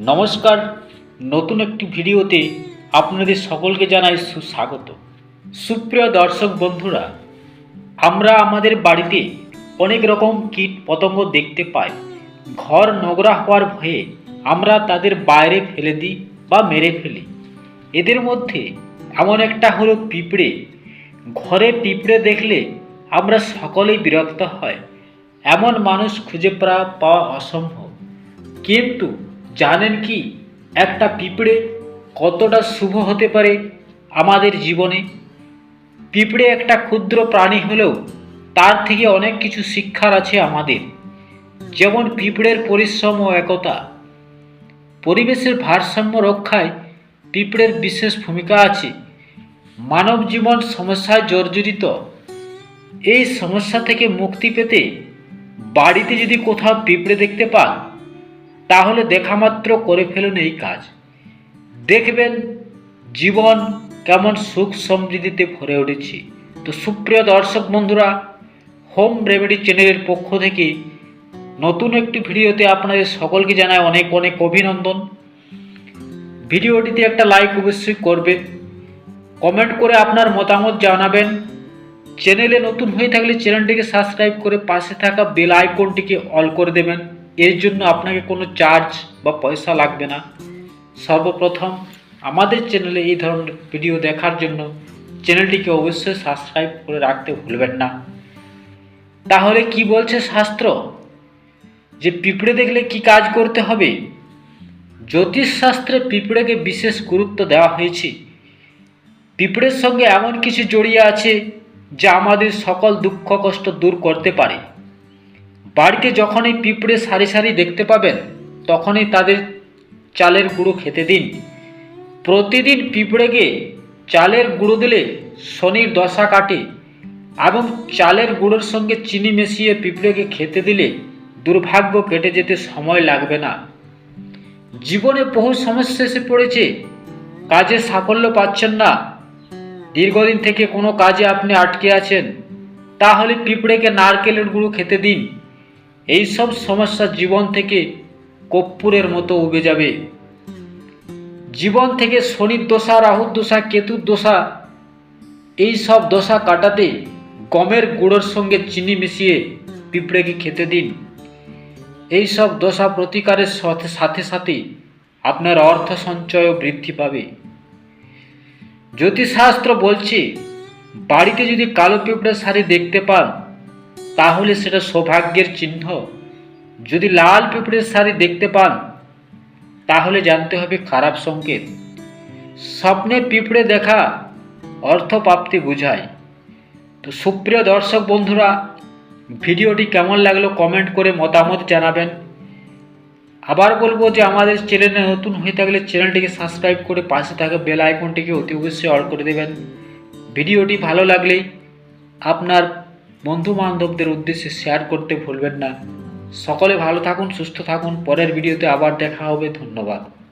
নমস্কার। নতুন একটি ভিডিওতে আপনাদের সকলকে জানাই সুস্বাগত। সুপ্রিয় দর্শক বন্ধুরা, আমরা আমাদের বাড়িতে অনেক রকম কীট পতঙ্গ দেখতে পাই। ঘর নোংরা হওয়ার ভয়ে আমরা তাদের বাইরে ফেলে দিই বা মেরে ফেলি। এদের মধ্যে এমন একটা হলো পিঁপড়ে। ঘরে পিঁপড়ে দেখলে আমরা সকলেই বিরক্ত হয়। এমন মানুষ খুঁজে পাওয়া অসম্ভব। কিন্তু জানেন কি, একটা পিঁপড়ে কতটা শুভ হতে পারে আমাদের জীবনে? পিঁপড়ে একটা ক্ষুদ্র প্রাণী হলেও তার থেকে অনেক কিছু শিক্ষার আছে আমাদের। যেমন পিঁপড়ের পরিশ্রম ও একতা। পরিবেশের ভারসাম্য রক্ষায় পিঁপড়ের বিশেষ ভূমিকা আছে। মানব জীবন সমস্যায় জর্জরিত। এই সমস্যা থেকে মুক্তি পেতে বাড়িতে যদি কোথাও পিঁপড়ে দেখতে পান তাহলে দেখামাত্র করে ফেলুন এই কাজ। দেখবেন জীবন কেমন সুখ সমৃদ্ধিতে ভরে উঠেছে। তো সুপ্রিয় দর্শক বন্ধুরা, হোম রেমেডি চ্যানেলের পক্ষ থেকে নতুন একটি ভিডিওতে আপনাদের সকলকে জানায় অনেক অনেক অভিনন্দন। ভিডিওটিতে একটা লাইক অবশ্যই করবেন। কমেন্ট করে আপনার মতামত জানাবেন। চ্যানেলে নতুন হয়ে থাকলে চ্যানেলটিকে সাবস্ক্রাইব করে পাশে থাকা বেল আইকনটিকে অল করে দেবেন। এর জন্য আপনাকে কোনো চার্জ বা পয়সা লাগবে না। সর্বপ্রথম আমাদের চ্যানেলে এই ধরনের ভিডিও দেখার জন্য চ্যানেলটিকে অবশ্যই সাবস্ক্রাইব করে রাখতে ভুলবেন না। তাহলে কি বলছে শাস্ত্র? যে পিঁপড়ে দেখলে কি কাজ করতে হবে? জ্যোতিষশাস্ত্রে পিঁপড়েকে বিশেষ গুরুত্ব দেওয়া হয়েছে। পিঁপড়ের সঙ্গে এমন কিছু জড়িয়ে আছে যা আমাদের সকল দুঃখ কষ্ট দূর করতে পারে। বাড়িতে যখনই পিঁপড়ে সারি সারি দেখতে পাবেন, তখনই তাদের চালের গুঁড়ো খেতে দিন। প্রতিদিন পিঁপড়েকে চালের গুঁড়ো দিলে শনির দশা কাটে এবং চালের গুঁড়োর সঙ্গে চিনি মিশিয়ে পিঁপড়েকে খেতে দিলে দুর্ভাগ্য কেটে যেতে সময় লাগবে না। জীবনে বহু সমস্যা এসে পড়েছে, কাজে সাফল্য পাচ্ছেন না। দীর্ঘদিন থেকে কোনো কাজে আপনি আটকে আছেন, তাহলে পিঁপড়েকে নারকেলের গুঁড়ো খেতে দিন। এই সব সমস্যা জীবন থেকে কর্পূরের মতো উবে যাবে। জীবন থেকে শনির দশা, রাহুর দশা, কেতুর দশা এই সব দশা কাটাতে গমের গুঁড়োর সঙ্গে চিনি মিশিয়ে পিঁপড়েকে খেতে দিন। এই সব দশা প্রতিকারের সাথে সাথে সাথে আপনার অর্থ সঞ্চয়ও বৃদ্ধি পাবে। জ্যোতিষশাস্ত্র বলছে, বাড়িতে যদি কালো পিঁপড়ের শাড়ি দেখতে পান তাহলে সেটা সৌভাগ্যের চিহ্ন। যদি লাল পিঁপড়ের শাড়ি দেখতে পান, তাহলে জানতে হবে খারাপ সংকেত। স্বপ্নে পিঁপড়ে দেখা অর্থপ্রাপ্তি বোঝায়। তো সুপ্রিয় দর্শক বন্ধুরা, ভিডিওটি কেমন লাগল কমেন্ট করে মতামত জানাবেন। আবার বলব যে আমাদের চ্যানেলে নতুন হয়ে থাকলে চ্যানেলটিকে সাবস্ক্রাইব করে পাশে থাকা বেল আইকনটিকে অতি অবশ্যই অল করে দেবেন। ভিডিওটি ভালো লাগলেই আপনার বন্ধু বান্ধবদের উদ্দেশ্যে শেয়ার করতে ভুলবেন না। সকলে ভালো থাকুন, সুস্থ থাকুন। পরের ভিডিওতে আবার দেখা হবে। ধন্যবাদ।